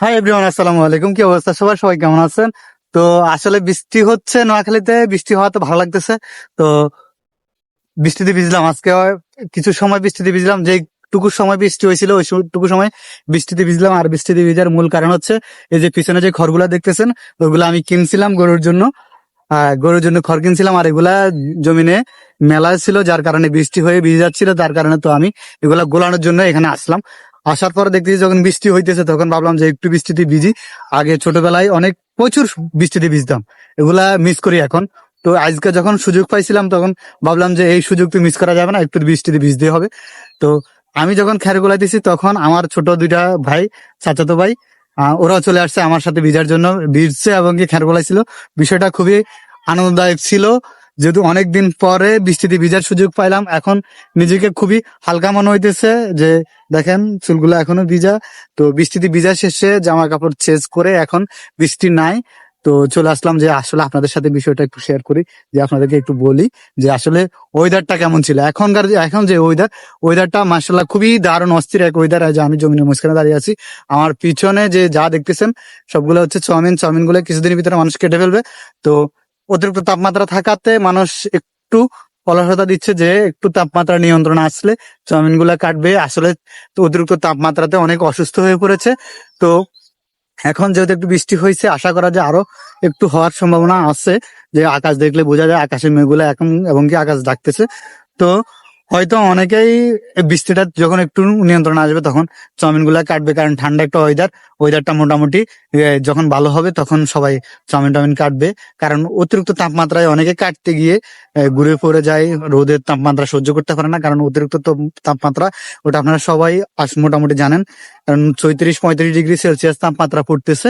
Hi everyone আসসালামু আলাইকুম। কি অবস্থা? সবাই কেমন আছেন? তো আসলে বৃষ্টি হচ্ছে নোয়াখালীতে, বৃষ্টি হওয়াতে ভালো লাগতেছে। তো বৃষ্টিতে ভিজলাম। আজকে কিছু সময় বৃষ্টিতে ভিজলাম। যে টুকু সময় বৃষ্টি হয়েছিল, ওই টুকু সময় বৃষ্টিতে ভিজলাম। আর বৃষ্টিতে ভিজার মূল কারণ হচ্ছে, এই যে পিছনে যে খড়গুলা দেখতেছেন, ওগুলো আমি কিনছিলাম গরুর জন্য। গরুর জন্য খড় কিনছিলাম। আর এগুলা জমিনে মেলা ছিল, যার কারণে বৃষ্টি হয়ে ভিজে যাচ্ছিল। তার কারণে তো আমি এগুলা গোলানোর জন্য এখানে আসলাম। আসার পরে দেখতেছি যখন বৃষ্টি হইতেছে, তখন ভাবলাম যে একটু বৃষ্টিতে ভিজি। আগে ছোটবেলায় অনেক প্রচুর বৃষ্টিতে ভিজতাম। এগুলা মিস করি এখন। তো আজকে যখন সুযোগ পাইছিলাম, তখন ভাবলাম যে এই সুযোগ তো মিস করা যাবে না, একটু বৃষ্টিতে ভিজতে হবে। তো আমি যখন খের দিছি তখন আমার ছোট দুইটা ভাই, চাচাতো ভাই ওরাও চলে আসছে আমার সাথে ভিজার জন্য। ভিজছে এবং কি খের ছিল বিষয়টা খুবই আনন্দদায়ক ছিল। যেহেতু অনেকদিন পরে বৃষ্টিতে ভিজার সুযোগ পাইলাম, এখন নিজেকে খুবই হালকা মনে হইতেছে যে, দেখেন চুলগুলো এখনও ভিজা। তো বৃষ্টিতে ভিজা শেষে জামা কাপড় চেঞ্জ করে এখন বৃষ্টি নাই। তো চলে আসলাম যে, আসলে আপনাদের সাথে বিষয়টা একটু শেয়ার করি, যে আপনাদেরকে একটু বলি যে, আসলে ওয়েদারটা কেমন ছিল? এখনকার এখন যে ওয়েদার ওয়েদারটা মার্শাল্লাহ খুবই দারুণ অস্থির এক ওয়েদার যে আমি জমিনের মাঝখানে দাঁড়িয়ে আছি। আমার পিছনে যে যা দেখতেছেন, সবগুলো হচ্ছে চাউমিন। চাউমিনগুলো কিছুদিনের ভিতরে মানুষ কেটে ফেলবে। তো অতিরিক্ত তাপমাত্রা থাকাতে মানুষ একটু অলসতা দিচ্ছে যে একটু তাপমাত্রা নিয়ন্ত্রণ আসলে চাউমিনগুলা কাটবে। আসলে অতিরিক্ত তাপমাত্রাতে অনেক অসুস্থ হয়ে পড়েছে। তো এখন যেহেতু একটু বৃষ্টি হয়েছে, আশা করা যায় আরও একটু হওয়ার সম্ভাবনা আছে। যে আকাশ দেখলে বোঝা যায়, আকাশের মেঘগুলো এখন এবং কি আকাশ ডাকতেছে। তো হয়তো অনেকেই বৃষ্টিটা যখন একটু নিয়ন্ত্রণ আসবে তখন চাউমিনগুলা কাটবে, কারণ ঠান্ডা একটা ওয়েদার ওয়েদারটা মোটামুটি যখন ভালো হবে তখন সবাই চাউমিন টাউমিন কাটবে। কারণ অতিরিক্ত তাপমাত্রায় অনেকে কাটতে গিয়ে ঘুরে পড়ে যায়, রোদের তাপমাত্রা সহ্য করতে পারে না, কারণ অতিরিক্ত তাপমাত্রা, ওটা আপনারা সবাই মোটামুটি জানেন। কারণ চৌত্রিশ পঁয়ত্রিশ ডিগ্রি সেলসিয়াস তাপমাত্রা পড়তেছে।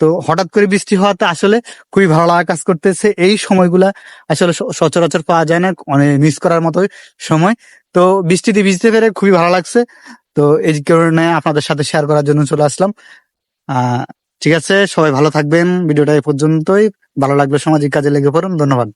তো হঠাৎ করে বৃষ্টি হওয়াতে আসলে খুবই ভালো লাগা কাজ করতেছে। এই সময়গুলা আসলে সচরাচর পাওয়া যায় না, অনেক মিস করার মতো সময়। তো বৃষ্টিতে ভিজতে পেরে খুবই ভালো লাগছে। তো এই কারণে আপনাদের সাথে শেয়ার করার জন্য চলে আসলাম। ঠিক আছে, সবাই ভালো থাকবেন। ভিডিওটা এই পর্যন্তই। ভালো লাগবে সামাজিক কাজে লেগে পড়ুন। ধন্যবাদ।